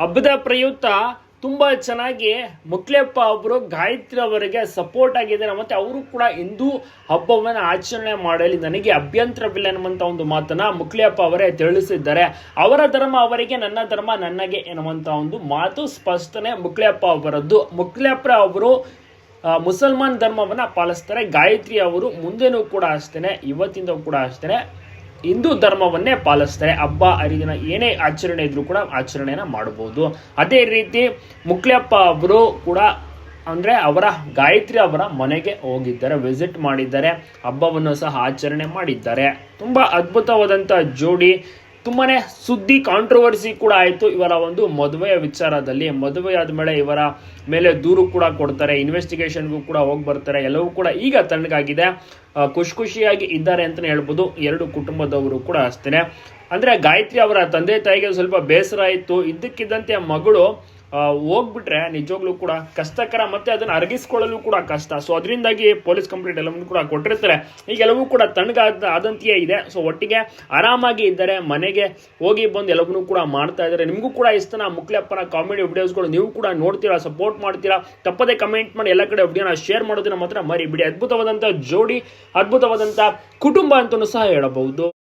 ಹಬ್ಬದ ಪ್ರಯುಕ್ತ ತುಂಬಾ ಚೆನ್ನಾಗಿ ಮುಕ್ಲೆಪ್ಪ ಅವರು ಗಾಯತ್ರಿ ಅವರಿಗೆ ಸಪೋರ್ಟ್ ಆಗಿದ್ದಾರೆ. ಮತ್ತೆ ಅವರು ಕೂಡ ಹಿಂದೂ ಹಬ್ಬವನ್ನು ಆಚರಣೆ ಮಾಡಲಿ. ನನಗೆ ಅಭ್ಯಂತರವಿಲ್ಲ ಎನ್ನುವಂತ ಒಂದು ಮಾತನ್ನ ಮುಕ್ಲಿಯಪ್ಪ ಅವರೇ ತಿಳಿಸಿದ್ದಾರೆ. ಅವರ ಧರ್ಮ ಅವರಿಗೆ, ನನ್ನ ಧರ್ಮ ನನಗೆ ಎನ್ನುವಂತ ಒಂದು ಮಾತು ಸ್ಪಷ್ಟನೆ ಮುಕ್ಲೆಯಪ್ಪ ಅವರದ್ದು. ಮುಕ್ಲೆಯಪ್ಪ ಅವರು ಮುಸಲ್ಮಾನ್ ಧರ್ಮವನ್ನ ಪಾಲಿಸ್ತಾರೆ. ಗಾಯತ್ರಿ ಅವರು ಮುಂದೆನೂ ಕೂಡ ಅಷ್ಟೇನೆ ಇವತ್ತಿಂದ ಕೂಡ ಅಷ್ಟೇನೆ. ಹಿಂದೂ ಧರ್ಮವನ್ನೇ ಪಾಲಿಸ್ತಾರೆ. ಹಬ್ಬ, ಹರಿದಿನ ಏನೇ ಆಚರಣೆ ಇದ್ರೂ ಕೂಡ ಆಚರಣೆಯನ್ನು ಮಾಡಬಹುದು ಅದೇ ರೀತಿ ಮುಕ್ಲೆಪ್ಪ ಅವರು ಕೂಡ ಅಂದ್ರೆ ಅವರ ಗಾಯತ್ರಿ ಅವರ ಮನೆಗೆ ಹೋಗಿದ್ದಾರೆ ವಿಸಿಟ್ ಮಾಡಿದ್ದಾರೆ, ಹಬ್ಬವನ್ನು ಸಹ ಆಚರಣೆ ಮಾಡಿದ್ದಾರೆ. ತುಂಬಾ ಅದ್ಭುತವಾದಂಥ ಜೋಡಿ ತುಂಬಾನೇ ಸುದ್ದಿ ಕಾಂಟ್ರವರ್ಸಿ ಕೂಡ ಆಯಿತು. ಇವರ ಒಂದು ಮದುವೆಯ ವಿಚಾರದಲ್ಲಿ ಮದುವೆ ಆದಮೇಲೆ ಇವರ ಮೇಲೆ ದೂರು ಕೂಡ ಕೊಡ್ತಾರೆ ಇನ್ವೆಸ್ಟಿಗೇಷನ್ಗೂ ಕೂಡ ಹೋಗಿ ಬರ್ತಾರೆ, ಎಲ್ಲವೂ ಕೂಡ ಈಗ ತಣ್ಣಗಾಗಿದೆ. ಖುಷಿ ಖುಷಿಯಾಗಿ ಇದ್ದಾರೆ ಅಂತಲೇ ಹೇಳ್ಬೋದು. ಎರಡು ಕುಟುಂಬದವರು ಕೂಡ ಅಷ್ಟೇ ಅಂದರೆ ಗಾಯತ್ರಿ ಅವರ ತಂದೆ ತಾಯಿಗೆ ಸ್ವಲ್ಪ ಬೇಸರ ಆಯಿತು. ಇದ್ದಕ್ಕಿದ್ದಂತೆ ಮಗಳು ಹೋಗ್ಬಿಟ್ರೆ ನಿಜವಾಗ್ಲೂ ಕೂಡ ಕಷ್ಟಕರ ಮತ್ತೆ ಅದನ್ನ ಅರಗಿಸ್ಕೊಳ್ಳಲು ಕೂಡ ಕಷ್ಟ. ಸೊ ಅದರಿಂದಾಗಿ ಪೊಲೀಸ್ ಕಂಪ್ಲೇಂಟ್ ಎಲ್ಲವನ್ನೂ ಕೂಡ ಕೊಟ್ಟಿರ್ತಾರೆ. ಈಗ ಎಲ್ಲವೂ ಕೂಡ ತಣ್ಣಗಾದ ಆದಂತೆಯೇ ಇದೆ. ಸೊ ಒಟ್ಟಿಗೆ ಆರಾಮಾಗಿ ಇದ್ದಾರೆ ಮನೆಗೆ ಹೋಗಿ ಬಂದು ಎಲ್ಲವನ್ನೂ ಕೂಡ ಮಾಡ್ತಾ ಇದ್ದಾರೆ. ನಿಮಗೂ ಕೂಡ ಇಷ್ಟನ ಮುಕ್ಲೆಪ್ಪನ ಕಾಮಿಡಿ ವಿಡಿಯೋಸ್ಗಳು ನೀವು ಕೂಡ ನೋಡ್ತೀರಾ, ಸಪೋರ್ಟ್ ಮಾಡ್ತೀರಾ? ತಪ್ಪದೆ ಕಮೆಂಟ್ ಮಾಡಿ ಎಲ್ಲ ಕಡೆ ವಿಡಿಯೋನ ಶೇರ್ ಮಾಡೋದನ್ನ ಮಾತ್ರ ಮರಿಬಿಡಿ. ಅದ್ಭುತವಾದಂಥ ಜೋಡಿ ಅದ್ಭುತವಾದಂಥ ಕುಟುಂಬ ಅಂತಲೂ ಸಹ ಹೇಳಬಹುದು.